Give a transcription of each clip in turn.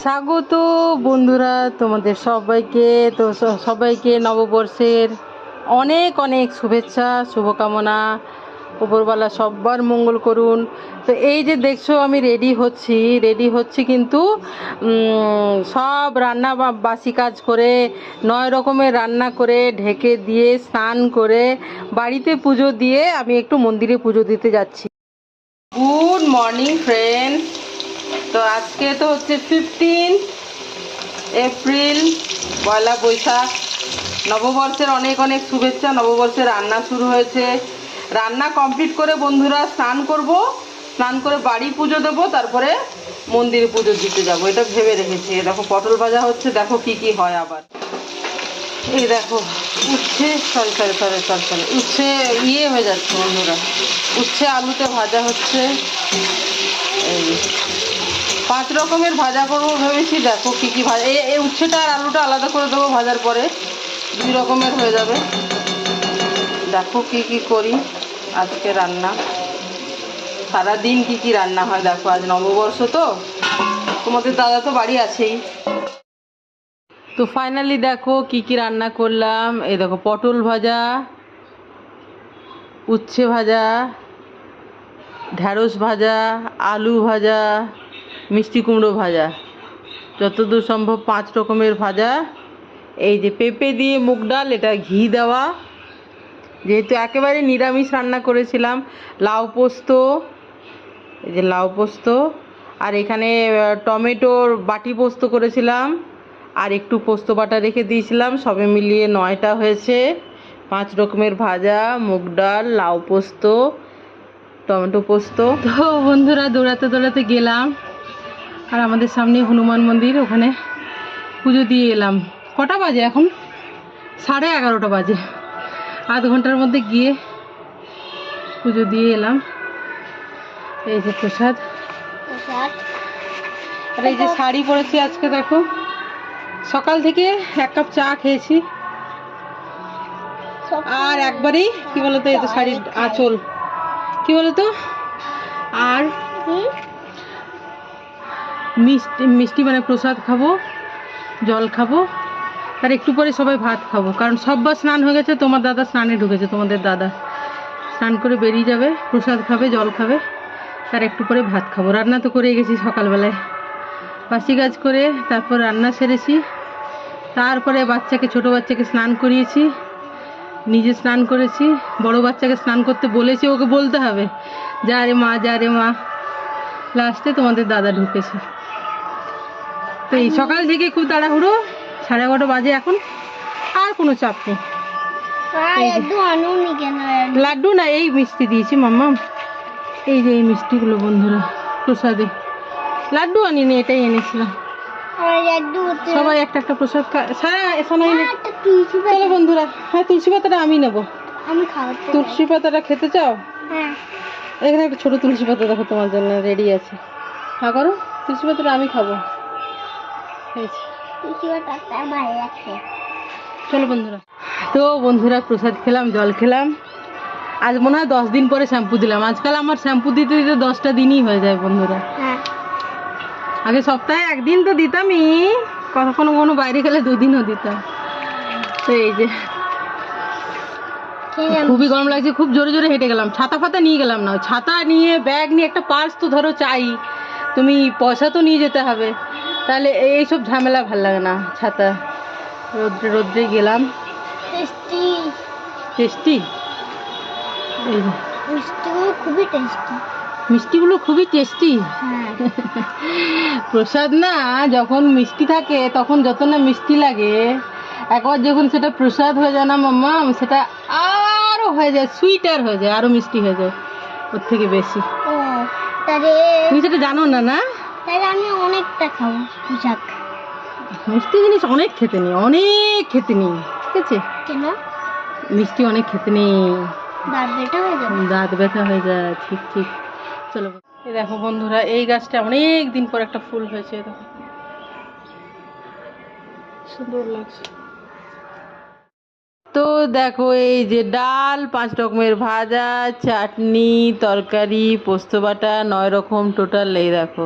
স্বাগত বন্ধুরা তোমাদের সবাইকে। তো সবাইকে নববর্ষের অনেক অনেক শুভেচ্ছা, শুভকামনা। উপরওয়ালা সবার মঙ্গল করুন। তো এই যে দেখছ, আমি রেডি হচ্ছি। রেডি হচ্ছি কিন্তু সব রান্না বা- বাসি কাজ করে, নয় রকমের রান্না করে, ঢেকে দিয়ে, স্নান করে, বাড়িতে পুজো দিয়ে আমি একটু মন্দিরে পুজো দিতে যাচ্ছি। গুড মর্নিং ফ্রেন্ড তো আজকে তো হচ্ছে ফিফটিন এপ্রিল পয়লা বৈশাখ। নববর্ষের অনেক অনেক শুভেচ্ছা, নববর্ষে রান্না শুরু হয়েছে। রান্না কমপ্লিট করে বন্ধুরা স্নান করব, স্নান করে বাড়ি পুজো দেবো, তারপরে মন্দিরে পুজো দিতে যাব। এটা ভেবে রেখেছি। দেখো, পটল ভাজা হচ্ছে, দেখো কি কি হয় আবার। এই দেখো, উচ্ছে sorry sorry sorry sorry sorry উচ্ছে ইয়ে হয়ে যাচ্ছে বন্ধুরা। উচ্ছে আলুতে ভাজা হচ্ছে। এই। পাঁচ রকমের ভাজা করব ভেবেছি, দেখো কি কি ভাজা এই উচ্ছেটা আর আলুটা আলাদা করে দেবো ভাজার পরে। দুই রকমের হয়ে যাবে। দেখো কি কি করি আজকে রান্না। সারাদিন কি কি রান্না হয় দেখো, আজ নববর্ষ তো। তোমাদের দাদা তো বাড়ি আছেই। তো ফাইনালি দেখো কি কি রান্না করলাম। এই দেখো, পটল ভাজা, উচ্ছে ভাজা ঢ্যাঁড়স ভাজা, আলু ভাজা মিষ্টি কুমড়ো ভাজা। যতদূর সম্ভব পাঁচ রকমের ভাজা। এই যে পেঁপে দিয়ে মুগ ডাল, এটা ঘি দেওয়া। যেহেতু একেবারে নিরামিষ রান্না করেছিলাম, লাউ পোস্ত, এই যে লাউ পোস্ত, আর এখানে টমেটোর বাটি পোস্ত করেছিলাম, আর একটু পোস্ত বাটা রেখে দিয়েছিলাম। সবে মিলিয়ে নয়টা হয়েছে। পাঁচ রকমের ভাজা, মুগ ডাল, লাউ পোস্ত, টমেটো পোস্ত। তো বন্ধুরা, দৌড়াতে দৌড়াতে গেলাম। আর আমাদের সামনে হনুমান মন্দির, ওখানে পুজো দিয়ে এলাম। কটা বাজে এখন? সাড়ে এগারোটা বাজে। আধ ঘণ্টার মধ্যে গিয়ে পুজো দিয়ে এলাম। এই যে প্রসাদ। আর এই যে শাড়ি পরেছি আজকে, দেখো। সকাল থেকে এক কাপ চা খেয়েছি। আর একবারেই, কি বলতো, এই তো শাড়ির আঁচল। কি বলতো? আর মিষ্টি মিষ্টি মানে প্রসাদ খাব, জল খাব, আর একটু পরে সবাই ভাত খাব। কারণ সববার স্নান হয়ে গেছে, তোমার দাদা স্নানে ঢুকেছে, তোমাদের দাদা। স্নান করে বেরিয়ে যাবে, প্রসাদ খাবে, জল খাবে, আর একটু পরে ভাত খাব। রান্না তো করে গেছি সকালবেলায়। বাসি কাজ করে তারপর রান্না সেরেছি। তারপরে বাচ্চাকে, ছোট বাচ্চাকে স্নান করিয়েছি। নিজে স্নান করেছি। বড় বাচ্চাকে স্নান করতে বলেছি, ওকে বলতে হবে, যা রে মা, যা রে মা। লাস্টে তোমাদের দাদা ঢুকেছে। তো এই সকাল থেকে খুব তাড়াহুড়ো সাড়ে এগারোটা বাজে এখন আর কোনো চাপ নেই। লাড্ডু না এই মিষ্টি দিয়েছি মাম্মা। এই যে এই মিষ্টিগুলো বন্ধুরা প্রসাদে। লাড্ডু আনিনি এটাই এনেছিলাম। সবাই একটা একটা প্রসাদ। চলো বন্ধুরা হ্যাঁ তুলসী পাতাটা আমি নেব। তুলসী পাতাটা খেতে চাও? হ্যাঁ। এখানে একটা ছোট তুলসী পাতা দেখো তোমার জন্য রেডি আছে। হ্যাঁ করো। তুলসী পাতাটা আমি খাব। চলো বন্ধুরা। তো বন্ধুরা প্রসাদ খেলাম জল খেলাম। আজ মনে হয় দশ দিন পরে শ্যাম্পু দিলাম। আজকাল আমার শ্যাম্পু দিতে দিতে দশটা দিনই হয়ে যায় বন্ধুরা। হ্যাঁ। আগে সপ্তাহে একদিন তো দিতামই। কখনো কোনো বাইরে গেলে দুদিনও দিতাম। তো এই যে খুবই গরম লাগছে খুব জোরে জোরে হেঁটে গেলাম। ছাতা ফাতা নিয়ে গেলাম না। ছাতা নিয়ে ব্যাগ নিয়ে একটা পার্স তো ধরো চাই। তুমি পয়সা তো নিয়ে যেতে হবে। তাহলে এইসব ঝামেলা ভালো লাগে না ছাতা। রোদ্রে রোদ্রে গেলাম। টেস্টি। মিষ্টিগুলো খুবই টেস্টি। মিষ্টিগুলো খুবই টেস্টি? হ্যাঁ। প্রসাদ না যখন মিষ্টি থাকে তখন যত না মিষ্টি লাগে একবার যখন সেটা প্রসাদ হয়ে যায় না মাম্মা সেটা আরও হয়ে যায় সুইটার হয়ে যায় আরও মিষ্টি হয়ে যায় ওর থেকে বেশি। তুমি সেটা জানো না না? আমি অনেকটা পোশাক মিষ্টি জিনিস অনেক খেতে নেই অনেক খেতে নেই ঠিক আছে? কেন? মিষ্টি অনেক খেতে নেই। দাঁত বেটা হয়ে যাবে? দাঁত ব্যথা হয়ে যায় ঠিক ঠিক। চলো। এই দেখো বন্ধুরা এই গাছটা অনেক দিন পর একটা ফুল হয়েছে দেখো। সুন্দর লাগছে। তো দেখো এই যে ডাল পাঁচ রকমের ভাজা চাটনি তরকারি পোস্ত বাটা নয় রকম টোটাল এই দেখো।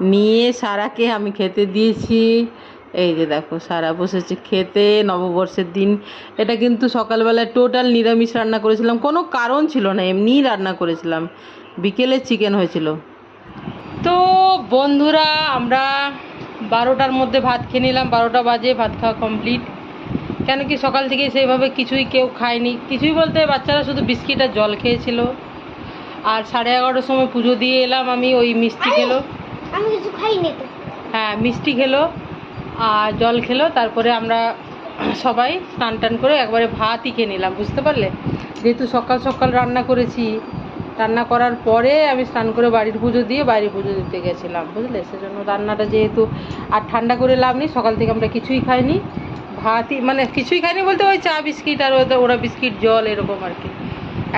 নিয়ে সারাকে আমি খেতে দিয়েছি। এই যে দেখো, সারা বসেছে খেতে, নববর্ষের দিন। এটা কিন্তু সকালবেলায় টোটাল নিরামিষ রান্না করেছিলাম। কোনো কারণ ছিল না, এমনিই রান্না করেছিলাম। বিকেলে চিকেন হয়েছিল। তো বন্ধুরা, আমরা বারোটার মধ্যে ভাত খেয়ে নিলাম। বারোটা বাজে, ভাত খাওয়া কমপ্লিট কেন কি সকাল থেকে সেইভাবে কিছুই কেউ খায়নি। কিছুই বলতে বাচ্চারা শুধু বিস্কিট আর জল খেয়েছিল। আর সাড়ে এগারোটার সময় পুজো দিয়ে এলাম আমি, ওই মিষ্টি খেলো। আমি কিছু খাইনি তো। হ্যাঁ মিষ্টি খেলো আর জল খেলো, তারপরে আমরা সবাই স্নান টান করে একবারে ভাতই খেয়ে নিলাম, বুঝতে পারলে? যেহেতু সকাল সকাল রান্না করেছি, রান্না করার পরে আমি স্নান করে বাড়ির পুজো দিয়ে বাইরে পুজো দিতে গেছিলাম, বুঝলে? সেজন্য রান্নাটা যেহেতু আর ঠান্ডা করে লাভ নেই, সকাল থেকে আমরা কিছুই খাইনি। ভাতই মানে কিছুই খাইনি বলতে ওই চা বিস্কিট আর ওরা বিস্কিট, জল এরকম আর কি।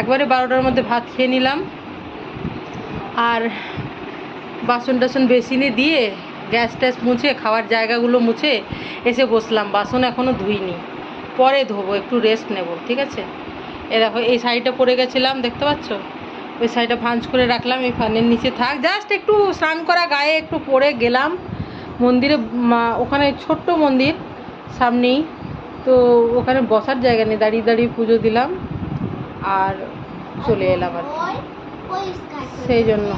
একবারে বারোটার মধ্যে ভাত খেয়ে নিলাম। আর বাসন টাসন বেসিনে দিয়ে গ্যাস ট্যাস মুছে খাওয়ার জায়গাগুলো মুছে এসে বসলাম। বাসন এখনও ধুইনি। পরে ধোবো একটু রেস্ট নেব ঠিক আছে? এ দেখো এই শাড়িটা পরে গেছিলাম দেখতে পাচ্ছ? ওই শাড়িটা ভাঁজ করে রাখলাম এই ফ্যানের নিচে থাক। জাস্ট একটু স্নান করা গায়ে একটু পরে গেলাম। মন্দিরে মা- ওখানে ছোট্ট মন্দির সামনেই। তো ওখানে বসার জায়গা নেই দাঁড়িয়ে দাঁড়িয়ে পুজো দিলাম। আর চলে এলাম আর সেই জন্য।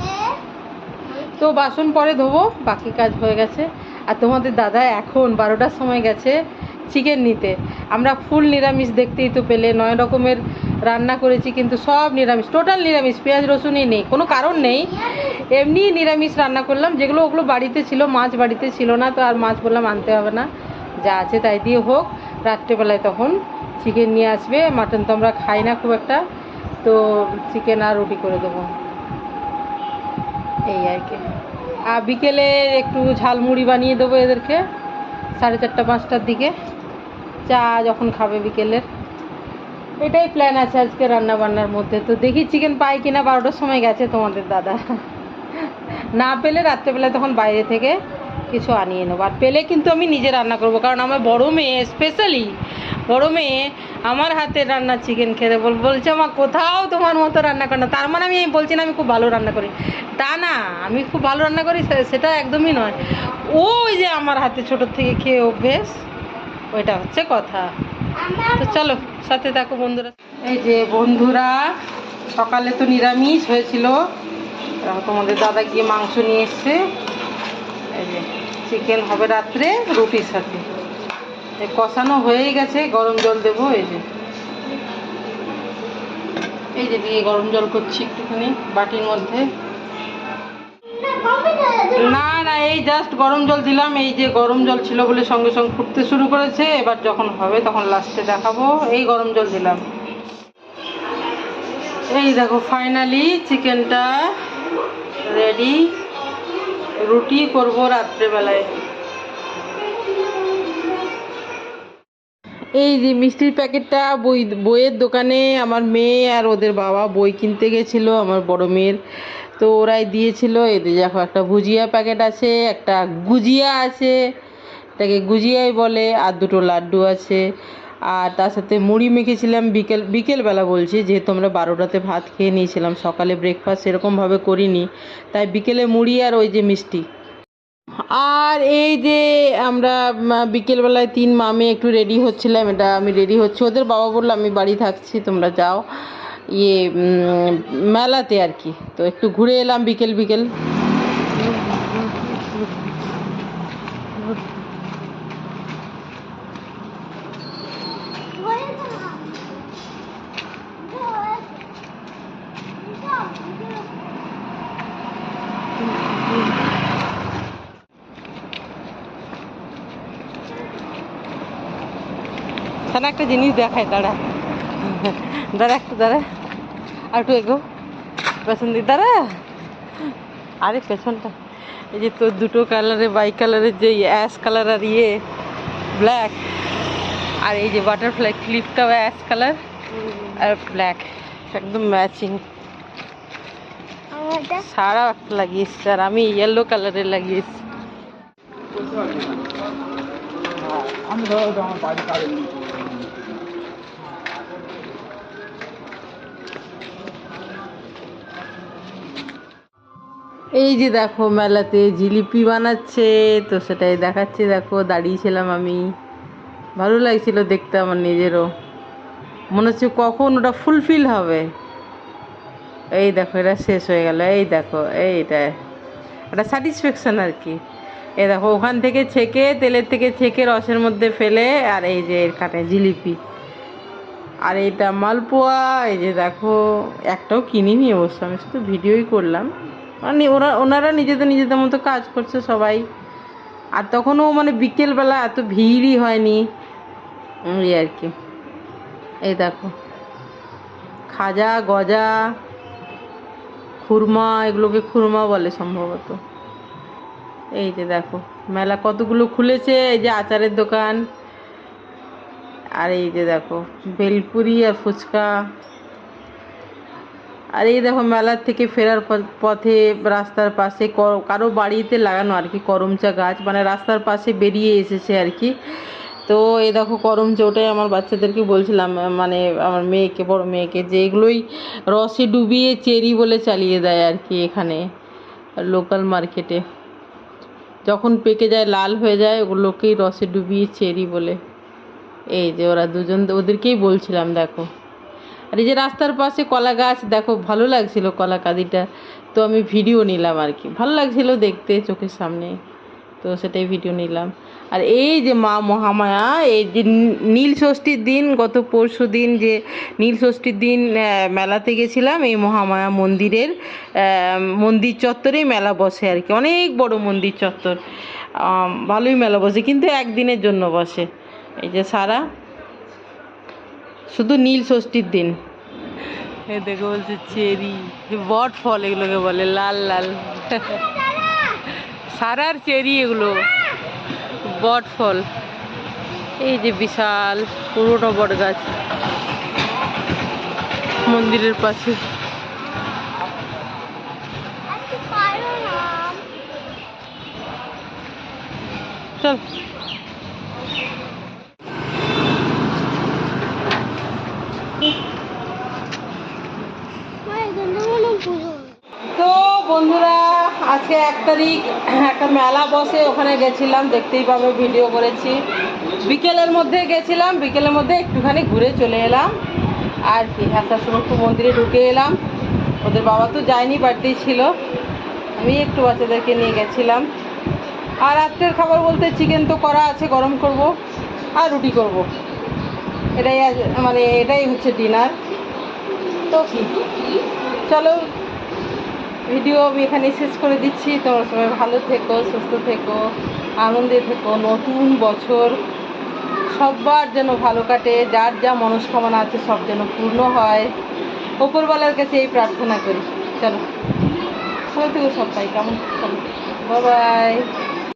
তো বাসন পরে ধোবো, বাকি কাজ হয়ে গেছে। আর তোমাদের দাদা এখন বারোটার সময় গেছে চিকেন নিতে। আমরা ফুল নিরামিষ দেখতেই তো পেলে, নয় রকমের রান্না করেছি, কিন্তু সব নিরামিষ টোটাল নিরামিষ, পেঁয়াজ, রসুনই নেই, কোনো কারণ নেই। এমনি নিরামিষ রান্না করলাম, যেগুলো ওগুলো বাড়িতে ছিল, মাছ বাড়িতে ছিল না, তো আর মাছ বললাম আনতে হবে না। যা আছে তাই দিয়ে হোক, রাত্রেবেলায় তখন চিকেন নিয়ে আসবে মাটন তো আমরা খাই না খুব একটা, তো চিকেন আর রুটি করে দেবো। এই আর কি। আর বিকেলে একটু ঝালমুড়ি বানিয়ে দেবো এদেরকে, সাড়ে চারটা, পাঁচটার দিকে। চা যখন খাবে বিকেলের। এটাই প্ল্যান আছে আজকে রান্না বান্নার মধ্যে। তো দেখি চিকেন পাই কিনা, বারোটার সময় গেছে তোমাদের দাদা। না পেলে রাত্রেবেলায় তখন বাইরে থেকে কিছু আনিয়ে নেব। আর পেলে কিন্তু আমি নিজে রান্না করব, কারণ আমার বড় মেয়ে স্পেশালি মেয়ে, আমার হাতে রান্না চিকেন খেতে বল, বলছে আমার কোথাও তোমার মতো রান্না করে না। তার মানে আমি বলছি না, আমি খুব ভালো রান্না করি। তা না, আমি খুব ভালো রান্না করি সেটা একদমই নয়। ওই যে আমার হাতে ছোটোর থেকে খেয়ে অভ্যেস, ওইটা হচ্ছে কথা। তো চলো, সাথে থাকো বন্ধুরা। এই যে বন্ধুরা, সকালে তো নিরামিষ হয়েছিল। তোমাদের দাদা গিয়ে মাংস নিয়ে এসছে। এই যে চিকেন হবে রাত্রে, রুটির সাথে। কষানো হয়েই গেছে, গরম জল দেবো, এই যে। এই যে দিয়ে গরম জল করছি একটুখানি বাটির মধ্যে। না না, এই জাস্ট গরম জল দিলাম, এই যে গরম জল ছিল বলে সঙ্গে সঙ্গে ফুটতে শুরু করেছে, এবার যখন হবে তখন লাস্টে দেখাবো, এই গরম জল দিলাম। এই দেখো ফাইনালি চিকেনটা রেডি রুটি করব রাত্রেবেলায়। এই যে মিষ্টির প্যাকেটটা বই, বইয়ের দোকানে আমার মেয়ে আর ওদের বাবা বই কিনতে গেছিল, আমার বড় মেয়ের। তো ওরাই দিয়েছিল, এই যে দেখো একটা ভুজিয়া প্যাকেট আছে, একটা গুজিয়া আছে, এটাকে গুজিয়াই বলে, আর দুটো লাড্ডু আছে। আর তার সাথে মুড়ি মেখেছিলাম বিকেল, বিকেলবেলা বলছি, যেহেতু আমরা বারোটাতে ভাত খেয়ে নিয়েছিলাম, সকালে ব্রেকফাস্ট সেরকমভাবে করিনি। তাই বিকেলে মুড়ি আর ওই যে মিষ্টি। আর এই যে আমরা বিকেলবেলায় তিন মামে একটু রেডি হচ্ছিলাম, এটা আমি রেডি হচ্ছি। ওদের বাবা বলল, আমি বাড়ি থাকছি, তোমরা যাও। ইয়ে মেলাতে আর কি। তো একটু ঘুরে এলাম বিকেল বিকেল। এখানে একটা জিনিস দেখায় দাঁড়া। দাঁড়া একটু দাঁড়া। আর একটু এগো। পেছন দিক দাঁড়া। আরে পেছনটা। এই যে তোর দুটো কালারের বাই কালারের যে অ্যাশ কালার আর ইয়ে ব্ল্যাক আর এই যে বাটারফ্লাই ক্লিপটাও অ্যাশ কালার আর ব্ল্যাক একদম ম্যাচিং আমারটা? সারা একটা লাগিয়েছি আর আমি ইয়েলো কালারের লাগিয়েছি। এই যে দেখো মেলাতে জিলিপি বানাচ্ছে, তো সেটাই দেখাচ্ছে। দেখো দাঁড়িয়েছিলাম আমি। ভালো লাগছিল দেখতে আমার নিজেরও। মনে হচ্ছে কখন ওটা ফুলফিল হবে। এই দেখো, এটা শেষ হয়ে গেল। এই দেখো এইটা একটা স্যাটিসফ্যাকশন আর কি। এই দেখো, ওখান থেকে ছেঁকে, তেলের থেকে ছেঁকে রসের মধ্যে ফেলে, আর এই যে এর কাটে জিলিপি। আর এটা মালপোয়া, এই যে দেখো, একটাও কিনিনি অবশ্য, আমি শুধু ভিডিওই করলাম। মানে ওরা, ওনারা নিজেদের নিজেদের মতো কাজ করছে সবাই। আর তখনও মানে বিকেলবেলা এত ভিড়ই হয়নি। এই আর কি। এই দেখো। খাজা, গজা, খুরমা, এগুলোকে খুরমা বলে সম্ভবত। এই যে দেখো, মেলা কতগুলো খুলেছে, এই যে আচারের দোকান। আর এই যে দেখো, বেলপুরি আর ফুচকা। আর এই দেখো মেলার থেকে ফেরার পথে রাস্তার পাশে কারও বাড়িতে লাগানো আর কি করমচা গাছ মানে রাস্তার পাশে বেরিয়ে এসেছে আর কি। তো এই দেখো করমচা, ওটাই আমার বাচ্চাদেরকে বলছিলাম মানে আমার মেয়েকে, বড় মেয়েকে, যে এগুলোই রসে ডুবিয়ে চেরি বলে চালিয়ে দেয় আর কি এখানে লোকাল মার্কেটে যখন পেকে যায়, লাল হয়ে যায়, ওগুলোকেই রসে ডুবিয়ে চেরি বলে। এই যে ওরা দুজন, ওদেরকেই বলছিলাম, দেখো। আর এই যে রাস্তার পাশে কলা গাছ, দেখো ভালো লাগছিল কলা কাঁদিটা। তো আমি ভিডিও নিলাম আর কি। ভালো লাগছিল দেখতে চোখের সামনে। তো সেটাই ভিডিও নিলাম। আর এই যে মা মহামায়া, এই যে নীল ষষ্ঠীর দিন, গত পরশু দিন যে নীল ষষ্ঠীর দিন মেলাতে গেছিলাম, এই মহামায়া মন্দিরের মন্দির চত্বরেই মেলা বসে আর কি। অনেক বড় মন্দির চত্বর। ভালোই মেলা বসে, কিন্তু একদিনের জন্য বসে। এই যে সারা শুধু নীল ষষ্ঠীর দিন। এ দেখো বলছে চেরি বট ফল এগুলোকে বলে, লাল লাল। সারার চেরি এগুলো, বট ফল। এই যে বিশাল পুরোনো বট গাছ মন্দিরের পাশে। চল মা এখানে মনে পুজো তো বন্ধুরা, আজকে এক তারিখ, একটা মেলা বসে ওখানে গেছিলাম, দেখতেই পাবে, ভিডিও করেছি। বিকেলের মধ্যে গেছিলাম, বিকেলের মধ্যে একটুখানি ঘুরে চলে এলাম। আর কি আসার সময় একটু মন্দিরে ঢুকে এলাম। ওদের বাবা তো যায়নি বাড়িতেই ছিল। আমি একটু বাচ্চাদেরকে নিয়ে গেছিলাম। আর রাত্রের খাবার বলতে চিকেন তো করা আছে, গরম করব আর রুটি করব। এটাই মানে এটাই হচ্ছে ডিনার তো কি, চলো ভিডিও আমি এখানে শেষ করে দিচ্ছি। তোমরা সবাই ভালো থেকো, সুস্থ থেকো, আনন্দে থেকো, নতুন বছর সবার যেন ভালো কাটে, যার যা মনস্কামনা আছে সব যেন পূর্ণ হয়। ওপরওয়ালার কাছে এই প্রার্থনা করি। চলো ভালো থেকো সবাই, কেমন? চলো বাই